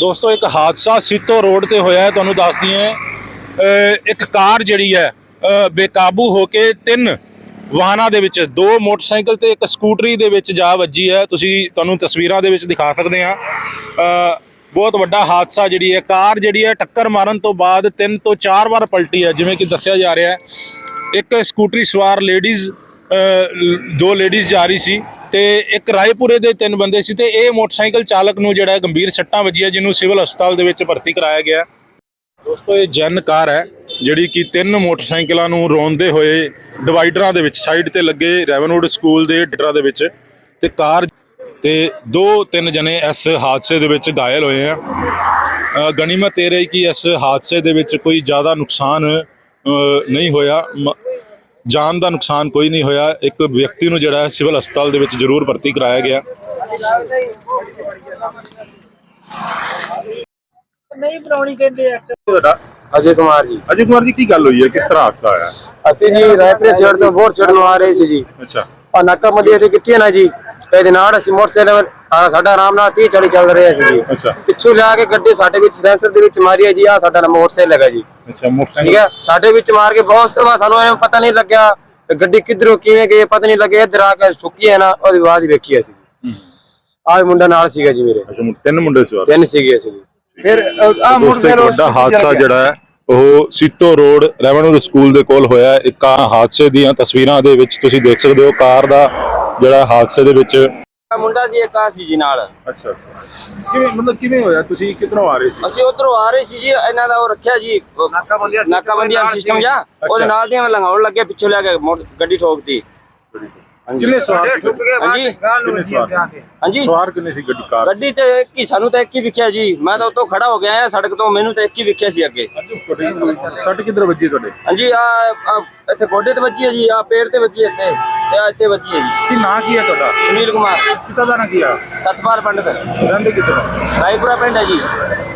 ਦੋਸਤੋ, ਇੱਕ ਹਾਦਸਾ ਸੀਤੋ ਰੋਡ ਤੇ ਹੋਇਆ ਹੈ, ਤੁਹਾਨੂੰ ਦੱਸ ਦਈਏ। ਇੱਕ ਕਾਰ ਜਿਹੜੀ ਹੈ ਬੇਕਾਬੂ ਹੋ ਕੇ ਤਿੰਨ ਵਾਹਨਾਂ ਦੇ ਵਿੱਚ, ਦੋ ਮੋਟਰਸਾਈਕਲ ਤੇ ਇੱਕ ਸਕੂਟਰੀ ਦੇ ਵਿੱਚ ਜਾ ਵੱਜੀ ਹੈ। ਤੁਸੀਂ ਤੁਹਾਨੂੰ ਤਸਵੀਰਾਂ ਦੇ ਵਿੱਚ ਦਿਖਾ ਸਕਦੇ ਹਾਂ। ਬਹੁਤ ਵੱਡਾ ਹਾਦਸਾ ਜਿਹੜੀ ਹੈ, ਕਾਰ ਜਿਹੜੀ ਹੈ, ਟੱਕਰ ਮਾਰਨ ਤੋਂ ਬਾਅਦ ਤਿੰਨ ਤੋਂ ਚਾਰ ਵਾਰ ਪਲਟੀ ਹੈ, ਜਿਵੇਂ ਕਿ ਦੱਸਿਆ ਜਾ ਰਿਹਾ ਹੈ। ਇੱਕ ਸਕੂਟਰੀ ਸਵਾਰ ਲੇਡੀਜ਼ ਦੋ ਲੇਡੀਜ਼ ਜਾ ਰਹੀ ਸੀ। ਤੇ ਇੱਕ ਰਾਏਪੁਰੇ ਦੇ ਤਿੰਨ ਬੰਦੇ ਸੀ ਤੇ ਇਹ ਮੋਟਰਸਾਈਕਲ ਚਾਲਕ ਨੂੰ ਜਿਹੜਾ ਗੰਭੀਰ ਸੱਟਾਂ ਵੱਜੀਆਂ, ਜਿਹਨੂੰ ਸਿਵਲ ਹਸਪਤਾਲ ਦੇ ਵਿੱਚ ਭਰਤੀ ਕਰਾਇਆ ਗਿਆ। ਦੋਸਤੋ, ਇਹ ਜਨ ਕਾਰ ਹੈ, ਜਿਹੜੀ ਕਿ ਤਿੰਨ ਮੋਟਰਸਾਈਕਲਾਂ ਨੂੰ ਰੋਂਦੇ ਹੋਏ ਡਿਵਾਈਡਰਾਂ ਦੇ ਵਿੱਚ ਸਾਈਡ ਤੇ ਲੱਗੇ ਰੈਵਨਵੁੱਡ ਸਕੂਲ ਦੇ ਡਿਟਰਾਂ ਦੇ ਵਿੱਚ ਤੇ ਕਾਰ ਤੇ ਦੋ ਤਿੰਨ ਜਣੇ ਇਸ ਹਾਦਸੇ ਦੇ ਵਿੱਚ ਘਾਇਲ ਹੋਏ ਆ। ਗਨੀਮਤ ਇਹ ਰਹੀ ਕਿ ਇਸ ਹਾਦਸੇ ਦੇ ਵਿੱਚ ਕੋਈ ਜ਼ਿਆਦਾ ਨੁਕਸਾਨ ਨਹੀਂ ਹੋਇਆ। ਮ- ਜਾਨ ਦਾ ਨੁਕਸਾਨ ਕੋਈ ਨਹੀਂ ਹੋਇਆ। ਇੱਕ ਵਿਅਕਤੀ ਨੂੰ ਜਿਹੜਾ ਹੈ ਸਿਵਲ ਹਸਪਤਾਲ ਦੇ ਵਿੱਚ ਜ਼ਰੂਰ ਭਰਤੀ ਕਰਾਇਆ ਗਿਆ। ਨਹੀਂ ਬਣਾਉਣੀ ਕਹਿੰਦੇ ਆ। ਤੁਹਾਡਾ? ਅਜੇ ਕੁਮਾਰ ਜੀ। ਅਜੇ ਕੁਮਾਰ ਜੀ ਕੀ ਗੱਲ ਹੋਈ ਹੈ? ਕਿਸ ਤਰ੍ਹਾਂ ਹਾਦਸਾ ਆਇਆ ਅਸੀਂ ਜੀ ਰਾਇਪੁਰ ਸਾਈਡ ਤੋਂ ਬੋਰ ਸਾਈਡ ਨੂੰ ਆ ਰਹੇ ਸੀ ਜੀ। ਅੱਛਾ। ਆ ਨਾਕਾਬੰਦੀ ਇੱਥੇ ਕੀਤੀ ਹੈ ਨਾ ਜੀ। ਇਹਦੇ ਨਾਲ ਅਸੀਂ ਮੋਟਰਸਾਈਕਲ ਆ ਸਾਡਾ ਆਰਾਮ ਨਾਲ 30 40 ਚੱਲ ਰਿਹਾ ਸੀ ਜੀ। ਅੱਛਾ। ਪਿੱਛੋਂ ਲਿਆ ਕੇ ਗੱਡੀ ਸਾਡੇ ਵਿੱਚ ਸੈਂਸਰ ਦੇ ਵਿੱਚ ਮਾਰੀ ਹੈ ਜੀ ਆ ਸਾਡਾ ਮੋਟਰਸਾਈਕਲ ਹੈਗਾ ਜੀ। ਅੱਛਾ ਠੀਕ ਮੋਟਰਸਾਈਕਲ ਹੈ? ਸਾਡੇ ਵਿੱਚ ਮਾਰ ਕੇ ਬਹੁਤ ਤੋਂ ਬਾਅਦ ਸਾਨੂੰ ਐਵੇਂ ਪਤਾ ਨਹੀਂ ਲੱਗਿਆ ਗੱਡੀ ਕਿੱਧਰੋਂ ਕਿਵੇਂ ਗਈ ਪਤਾ ਨਹੀਂ ਲੱਗਿਆ ਇੱਧਰ ਆ ਕੇ ਠੁੱਕੀ ਹੈ ਨਾ ਉਹਦੀ ਬਾਅਦ ਹੀ ਵੇਖੀ ਅਸੀਂ। ਆ ਮੁੰਡਾ ਨਾਲ ਸੀਗਾ ਜੀ ਮੇਰੇ। ਅੱਛਾ ਤਿੰਨ ਮੁੰਡੇ ਸਵਾਰ ਤਿੰਨ ਸੀਗੇ ਅਸੀਂ ਜੀ। ਫਿਰ ਆ ਇੱਕ ਵੱਡਾ ਹਾਦਸਾ ਜਿਹੜਾ ਹੈ ਉਹ ਸੀਤੋ ਰੋਡ ਰੈਵਨਿਊ ਸਕੂਲ ਦੇ ਕੋਲ ਹੋਇਆ ਹੈ। ਇੱਕ ਆ ਹਾਦਸੇ ਦੀਆਂ ਤਸਵੀਰਾਂ ਦੇ ਵਿੱਚ ਤੁਸੀਂ ਦੇਖ ਸਕਦੇ ਹੋ ਕਾਰ ਦਾ ਜਿਹੜਾ ਹਾਦਸੇ ਦੇ ਵਿੱਚ ਆਹ ਮੁੰਡਾ ਸੀ ਇੱਕ ਆ ਸੀ ਜੀ ਨਾਲ। ਅੱਛਾ ਅੱਛਾ। ਕਿਵੇਂ ਮਤਲਬ ਕਿਵੇਂ ਹੋਇਆ? ਤੁਸੀਂ ਕਿੱਧਰੋਂ ਆ ਰਹੇ ਸੀ? ਅਸੀਂ ਉਧਰੋਂ ਆ ਰਹੇ ਸੀ ਜੀ ਇਹਨਾਂ ਦਾ ਉਹ ਰੱਖਿਆ ਜੀ ਨਾਕਾਬੰਦੀਆਂ ਨਾਕਾਬੰਦੀਆਂ ਸਿਸਟਮ ਜਾਂ ਉਹਦੇ ਨਾਲ ਦੀਆਂ ਲੰਘਾਉਣ ਲੱਗੇ ਪਿੱਛੋਂ ਲਿਆ ਕੇ ਮੋਟਰ- ਗੱਡੀ ਠੋਕਤੀ। ਕਿੰਨੇ ਸਵਾਰ ਸੀ ਹਾਂਜੀ। ਕਿੰਨੇ ਸਵਾਰ। ਹਾਂਜੀ। ਸਵਾਰ ਕਿੰਨੇ ਸੀ ਗੱਡੀ ਕਾਰ ਗੱਡੀ ਤੇ ਇੱਕ ਹੀ ਸਾਨੂੰ ਤਾਂ ਇੱਕ ਹੀ ਵਿਖਿਆ ਜੀ। ਮੈਂ ਤਾਂ ਉੱਤੋਂ ਖੜਾ ਹੋ ਗਿਆ ਆ ਸੜਕ ਤੋਂ ਮੈਨੂੰ ਤਾਂ ਇੱਕ ਹੀ ਵਿਖਿਆ ਸੀ ਅੱਗੇ। ਸੱਟ ਕਿੱਧਰ ਵੱਜੀ ਤੁਹਾਡੇ? ਹਾਂਜੀ ਆ ਇੱਥੇ ਗੋਡੇ ਤੇ ਵੱਜੀ ਹੈ ਜੀ ਆ ਪੇੜ ਤੇ ਵੱਜੀ ਇੱਥੇ ਤੇ ਆਹ ਇੱਥੇ ਵੱਜੀ ਹੈ ਜੀ। ਕੀ ਨਾਂ ਕੀ ਹੈ ਤੁਹਾਡਾ? ਸੁਨੀਲ ਕੁਮਾਰ। ਪਿਤਾ ਦਾ ਨਾਂ ਕੀ ਆ? ਸਤਪਾਲ ਪੰਡਤ। ਰਹਿੰਦੇ ਕਿੱਧਰ ਰਾਏਪੁਰਾ ਪਿੰਡ ਹੈ ਜੀ।